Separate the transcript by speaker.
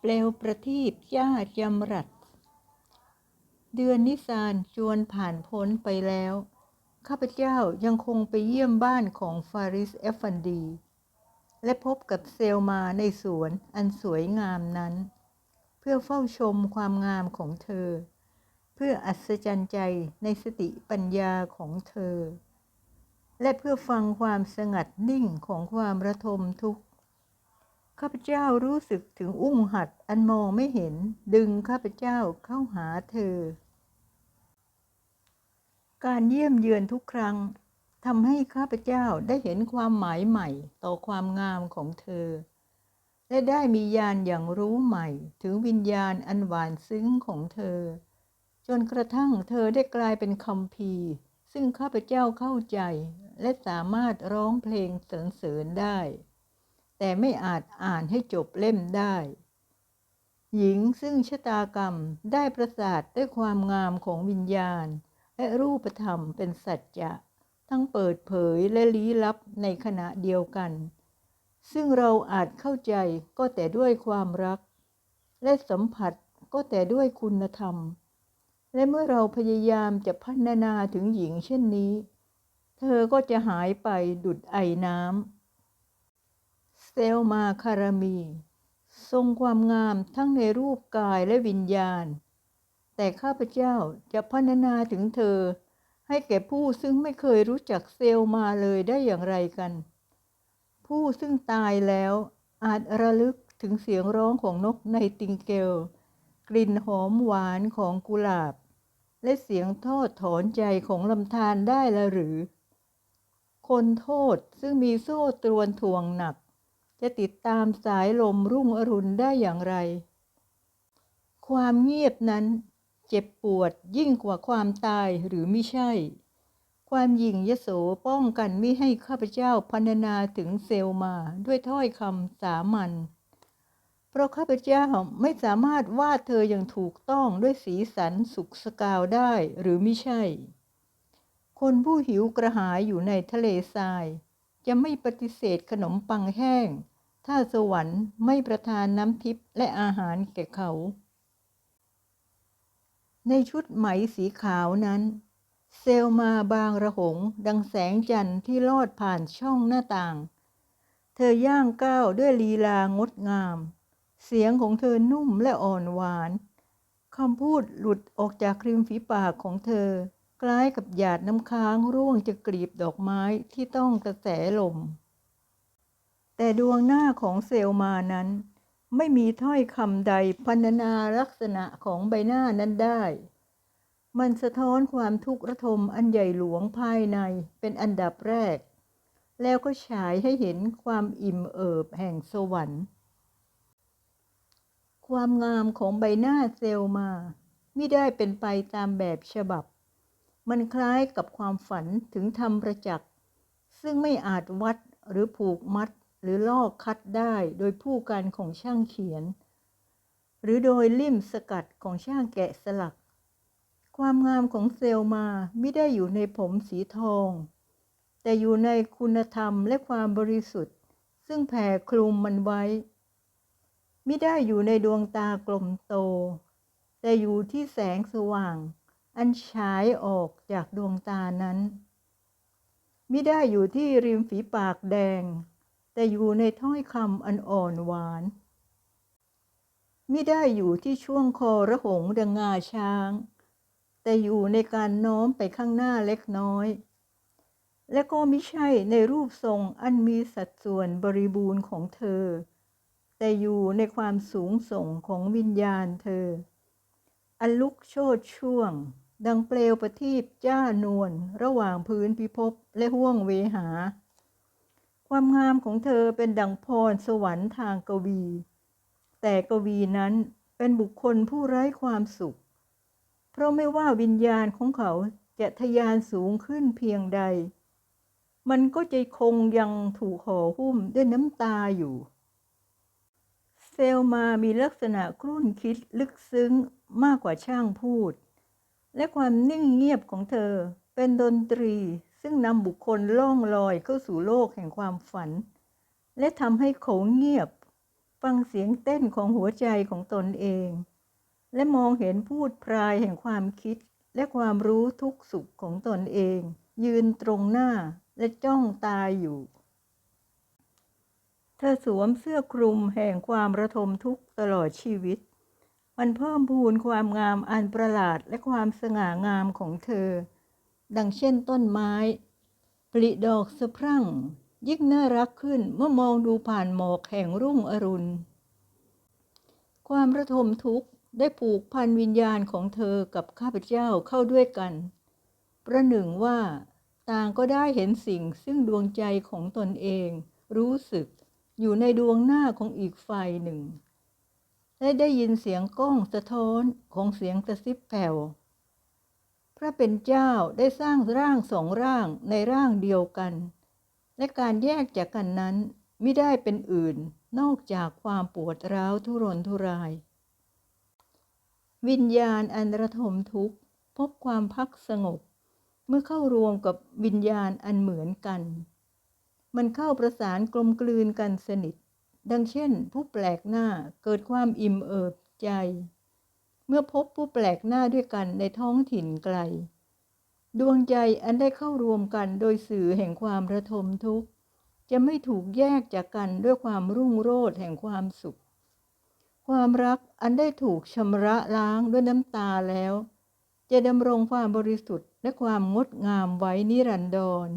Speaker 1: เปลวประทีปย่าจำรัด เดือนนิสานจวนผ่านพ้นไปแล้ว ข้าพเจ้ายังคงไปเยี่ยมบ้านของฟาริสเอฟฟันดี และพบกับเซลมาในสวนอันสวยงามนั้น เพื่อเฝ้าชมความงามของเธอ เพื่ออัศจรรย์ใจในสติปัญญาของเธอ และเพื่อฟังความสงัดนิ่งของความระทมทุกข์ ข้าพเจ้ารู้สึกถึงอุ้งหัดอันมองไม่เห็น ดึงข้าพเจ้าเข้าหาเธอ การเยี่ยมเยือนทุกครั้งทำให้ข้าพเจ้าได้เห็นความหมายใหม่ต่อความงามของเธอ และได้มีญาณอย่างรู้ใหม่ถึงวิญญาณอันหวานซึ้งของเธอ จนกระทั่งเธอได้กลายเป็นคำพีร์ซึ่งข้าพเจ้าเข้าใจ และสามารถร้องเพลงสรรเสริญได้ แต่ไม่อาจอ่านให้จบเล่มได้ หญิงซึ่งชะตากรรมได้ประสาทด้วยความงามของวิญญาณ และรูปธรรมเป็นสัจจะ ทั้งเปิดเผยและลี้ลับในขณะเดียวกัน ซึ่งเราอาจเข้าใจก็แต่ด้วยความรัก และสัมผัสก็แต่ด้วยคุณธรรม และเมื่อเราพยายามจะพัฒนาถึงหญิงเช่นนี้ เธอก็จะหายไปดุดไอน้ำ เซลมาคารามี ทรงความงามทั้งในรูปกายและวิญญาณ แต่ข้าพเจ้าจะพัฒนาถึงเธอ ให้แก่ผู้ซึ่งไม่เคยรู้จักเซลมาเลยได้อย่างไรกัน ผู้ซึ่งตายแล้วอาจระลึกถึงเสียงร้องของนกในติงเกล กลิ่นหอมหวานของกุหลาบ และเสียงทอดถอนใจของลำธารได้ละหรือ คนโทษซึ่งมีโซ่ตรวนถ่วงหนัก จะติดตามสายลมรุ่งอรุณได้อย่างไร ความเงียบนั้นเจ็บปวดยิ่งกว่าความตายหรือไม่ใช่ ความหยิ่งยโสป้องกันไม่ให้ข้าพเจ้าพันนาถึงเซลมาด้วยถ้อยคำสามัญ เพราะข้าพเจ้าไม่สามารถวาดเธออย่างถูกต้องด้วยสีสันสุกสกาวได้หรือไม่ใช่ คนผู้หิวกระหายอยู่ในทะเลทราย จะไม่ปฏิเสธขนมปังแห้ง ถ้าสวรรค์ไม่ประทานน้ำทิพย์และอาหารแก่เขา ในชุดไหมสีขาวนั้น เซลมาบางระหง ดังแสงจันทร์ที่ลอดผ่านช่องหน้าต่าง เธอย่างก้าวด้วยลีลางดงาม เสียงของเธอนุ่มและอ่อนหวานคำพูดหลุดออกจากริมฝีปากของเธอ คล้ายกับหยาดน้ำค้างร่วงจะกลีบดอกไม้ที่ต้องกระแสลม แต่ดวงหน้าของเซลมานั้น ไม่มีถ้อยคำใดพรรณนาลักษณะของใบหน้านั้นได้ มันสะท้อนความทุกข์ระทมอันใหญ่หลวงภายในเป็นอันดับแรก แล้วก็ฉายให้เห็นความอิ่มเอิบแห่งสวรรค์ ความงามของใบหน้าเซลมาไม่ได้เป็นไปตามแบบฉบับ มันคล้ายกับความฝันถึงธรรมประจักษ์ซึ่งไม่อาจวัดหรือผูกมัด รือลอกคัดได้โดยผู้กันของช่างเขียน หรือโดยลิ่มสกัดของช่างแกะสลัก ความงามของเซลมาไม่ได้อยู่ในผมสีทอง แต่อยู่ในคุณธรรมและความบริสุทธิ์ ซึ่งแผ่คลุมมันไว้ไม่ได้อยู่ในดวงตากลมโต แต่อยู่ที่แสงสว่าง อันฉายออกจากดวงตานั้นไม่ได้อยู่ที่ริมฝีปากแดง แต่อยู่ในถ้อยคำอันอ่อนหวานไม่ได้อยู่ที่ช่วงคอระหงดังงาช้าง แต่อยู่ในการโน้มไปข้างหน้าเล็กน้อย และก็ไม่ใช่ในรูปทรงอันมีสัดส่วนบริบูรณ์ของเธอ แต่อยู่ในความสูงส่งของวิญญาณเธอ อันลุกโชดช่วง ดังเปลวประทีปจ้านวลระหว่างพื้นพิภพและห้วงเวหา ความงามของเธอเป็นดังพรสวรรค์ทางกวี แต่กวีนั้นเป็นบุคคลผู้ไร้ความสุข เพราะไม่ว่าวิญญาณของเขาจะทะยานสูงขึ้นเพียงใด มันก็จะคงยังถูกห่อหุ้มด้วยน้ำตาอยู่ เซลมามีลักษณะครุ่นคิดลึกซึ้งมากกว่าช่างพูด และความนิ่งเงียบของเธอเป็นดนตรี ซึ่งนำบุคคลล่องลอยเข้าสู่โลกแห่งความฝัน และทำให้เขาเงียบ ฟังเสียงเต้นของหัวใจของตนเอง และมองเห็นพูดพรายแห่งความคิดและความรู้ทุกสุขของตนเอง ยืนตรงหน้าและจ้องตาอยู่ เธอสวมเสื้อคลุมแห่งความระทมทุกตลอดชีวิต มันเพิ่มพูนความงามอันประหลาดและความสง่างามของเธอ ดังเช่นต้นไม้ผลิดอกสะพรั่ง ยิ่งน่ารักขึ้นเมื่อมองดูผ่านหมอกแห่งรุ่งอรุณ ความระทมทุกข์ได้ผูกพันวิญญาณของเธอกับข้าพเจ้าเข้าด้วยกัน ประหนึ่งว่า ต่างก็ได้เห็นสิ่งซึ่งดวงใจของตนเอง รู้สึกอยู่ในดวงหน้าของอีกฝ่ายหนึ่ง และได้ยินเสียงก้องสะท้อนของเสียงกระซิบแผ่ว พระเป็นเจ้าได้สร้างร่างสองร่างในร่างเดียวกัน และการแยกจากกันนั้นไม่ได้เป็นอื่นนอกจากความปวดร้าวทุรนทุราย วิญญาณอันระทมทุกข์พบความพักสงบ เมื่อเข้ารวมกับวิญญาณอันเหมือนกัน มันเข้าประสานกลมกลืนกันสนิท ดังเช่น ผู้แปลกหน้าเกิดความอิ่มเอิบใจ เมื่อพบผู้แปลกหน้าด้วยกันในท้องถิ่นไกล ดวงใจอันได้เข้ารวมกันโดยสื่อแห่งความระทมทุกข์ จะไม่ถูกแยกจากกันด้วยความรุ่งโรจน์แห่งความสุข ความรักอันได้ถูกชำระล้างด้วยน้ำตาแล้ว จะดำรงความบริสุทธิ์และความงดงามไว้นิรันดร